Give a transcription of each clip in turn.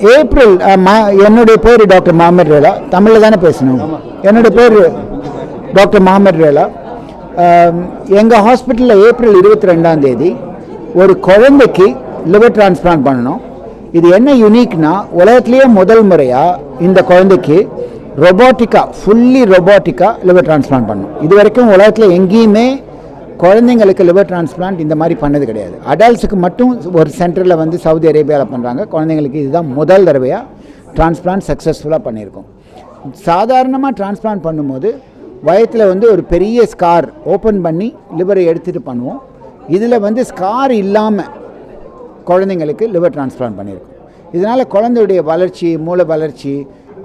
April ஆ, மா- என்னுடைய பேர் டாக்டர் மாமர் ரேலா. தமிழில் தானே பேசணும்? என்னுடைய பேர் டாக்டர் மாமர் ரேலா. எங்கள் ஹாஸ்பிட்டலில் ஏப்ரல் இருபத்தி ரெண்டாம் தேதி ஒரு குழந்தைக்கு லிவர் டிரான்ஸ்பிளான்ட் பண்ணணும். இது என்ன யூனிக்னா உலகத்துலேயே முதல் முறையாக இந்த குழந்தைக்கு ரொபோட்டிக்கா ஃபுல்லி ரொபோட்டிக்கா லிவர் டிரான்ஸ்பிளான்ட் பண்ணணும். இது வரைக்கும் உலகத்தில் எங்கேயுமே குழந்தைங்களுக்கு லிவர் டிரான்ஸ்பிளான்ட் இந்த மாதிரி பண்ணது கிடையாது. அடல்ட்ஸுக்கு மட்டும் ஒரு சென்டரில் வந்து சவுதி அரேபியாவில் பண்ணுறாங்க குழந்தைங்களுக்கு இதுதான் முதல் தடவையாக டிரான்ஸ்பிளான்ட் சக்ஸஸ்ஃபுல்லாக பண்ணியிருக்கோம். சாதாரணமாக டிரான்ஸ்பிளான்ட் பண்ணும்போது வயத்தில் வந்து ஒரு பெரிய ஸ்கார் ஓப்பன் பண்ணி லிவரை எடுத்துகிட்டு பண்ணுவோம். இதில் வந்து ஸ்கார் இல்லாமல் குழந்தைங்களுக்கு லிவர் டிரான்ஸ்பிளான்ட் பண்ணியிருக்கோம். இதனால் குழந்தையுடைய வளர்ச்சி மூளை வளர்ச்சி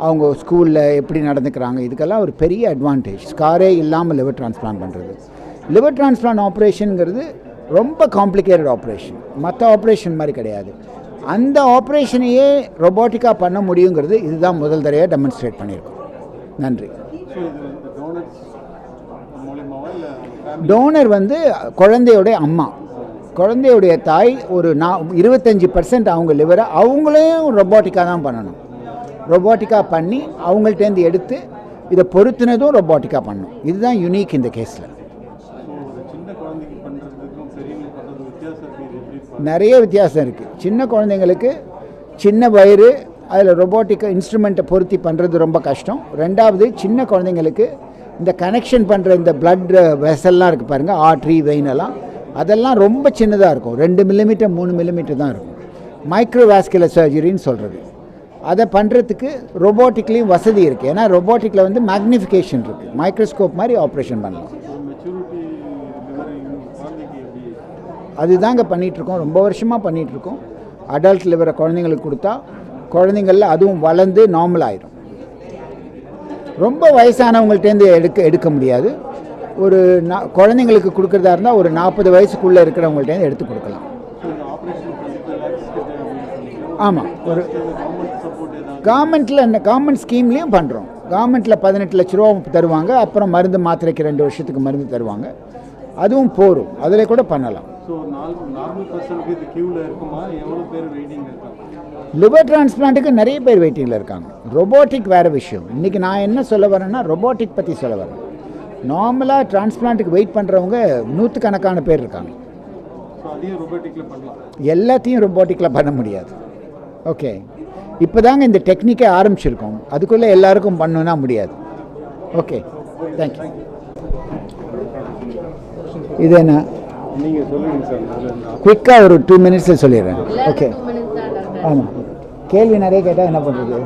அவங்க ஸ்கூலில் எப்படி நடந்துக்கிறாங்க இதுக்கெல்லாம் ஒரு பெரிய அட்வான்டேஜ் ஸ்காரே இல்லாமல் லிவர் டிரான்ஸ்பிளான்ட் பண்ணுறது லிவர் டிரான்ஸ்பிளான்ட் ஆப்ரேஷனுங்கிறது ரொம்ப காம்ப்ளிகேட்டட் ஆப்ரேஷன். மற்ற ஆப்ரேஷன் மாதிரி கிடையாது. அந்த ஆப்ரேஷனையே ரொபோட்டிக்காக பண்ண முடியுங்கிறது இதுதான் முதல் தடவையாக டெமான்ஸ்ட்ரேட் பண்ணியிருக்கோம். நன்றி. டோனர் வந்து குழந்தையோடைய அம்மா. குழந்தையுடைய தாய் ஒரு நா இருபத்தஞ்சி பர்சன்ட் அவங்க லிவரை அவங்களையும் ரொபோட்டிக்காக தான் பண்ணணும். ரொபோட்டிக்காக பண்ணி அவங்கள்ட்டேருந்து எடுத்து இதை பொருத்தினதும் ரொபோட்டிக்காக பண்ணணும் இதுதான் யூனிக் இந்த கேஸில் சின்ன பண்ணுறதுக்கும் பெரியவங்க பண்ணுறது வித்தியாசம் இருக்குது நிறைய வித்தியாசம் இருக்குது சின்ன குழந்தைங்களுக்கு சின்ன வயிறு அதில் ரொபோட்டிக் இன்ஸ்ட்ருமெண்ட்டை பொருத்தி பண்ணுறது ரொம்ப கஷ்டம். ரெண்டாவது சின்ன குழந்தைங்களுக்கு இந்த கனெக்ஷன் பண்ணுற இந்த பிளட் வெசல்லாம் இருக்குது பாருங்கள் ஆட்ரி வெயின் எல்லாம் அதெல்லாம் ரொம்ப சின்னதாக இருக்கும். ரெண்டு மில்லிமீட்டர் மூணு மில்லிமீட்டர் தான் இருக்கும். மைக்ரோவாஸ்குலர் சர்ஜரின்னு சொல்கிறது அதை பண்ணுறதுக்கு ரொபோட்டிக்லேயும் வசதி இருக்குது ஏன்னா ரொபோட்டிக்கில் வந்து மேக்னிஃபிகேஷன் இருக்குது மைக்ரோஸ்கோப் மாதிரி ஆப்ரேஷன் பண்ணலாம் மெச்சூரிட்டி லிவர் குழந்தைக்கு எப்படி அதுதாங்க பண்ணிகிட்ருக்கோம் ரொம்ப வருஷமாக பண்ணிகிட்ருக்கோம் அடல்ட் லிவரை குழந்தைங்களுக்கு கொடுத்தா குழந்தைங்களில் அதுவும் வளர்ந்து நார்மல் ஆயிடும் ரொம்ப வயசானவங்கள்ட்டேருந்து எடுக்க எடுக்க முடியாது. ஒரு நா குழந்தைங்களுக்கு கொடுக்குறதா இருந்தால் ஒரு நாற்பது வயசுக்குள்ளே இருக்கிறவங்கள்ட்டேருந்து எடுத்து கொடுக்கலாம். ஆமாம் ஒரு கவர்மெண்ட்டில் என்ன கவர்மெண்ட் ஸ்கீம்லேயும் பண்ணுறோம் கவர்மெண்ட்டில் பதினெட்டு லட்ச ரூபா தருவாங்க அப்புறம் மருந்து மாத்திரைக்கு ரெண்டு வருஷத்துக்கு மருந்து தருவாங்க. அதுவும் போரும். அதில் கூட பண்ணலாம். லிவர் டிரான்ஸ்பிளான்ட்டுக்கு நிறைய பேர் வெயிட்டிங்கில் இருக்காங்க. ரொபோட்டிக் வேறு விஷயம். இன்றைக்கி நான் என்ன சொல்ல வரேன்னா ரொபோட்டிக் பற்றி சொல்ல வரேன். நார்மலாக டிரான்ஸ்பிளான்ட்டுக்கு வெயிட் பண்ணுறவங்க நூற்றுக்கணக்கான பேர் இருக்காங்க. எல்லாத்தையும் ரொபோட்டிக்கில் பண்ண முடியாது. ஓகே இப்போ தாங்க இந்த டெக்னிக்கே ஆரம்பிச்சிருக்கோம். அதுக்குள்ளே எல்லாருக்கும் பண்ணணும்னா முடியாது. ஓகே தேங்க்யூ இது என்ன? குயிக்காக ஒரு டூ மினிட்ஸில் சொல்லிடுறேன். ஓகே ஆமாம் கேள்வி நிறைய கேட்டால் என்ன பண்ணுறது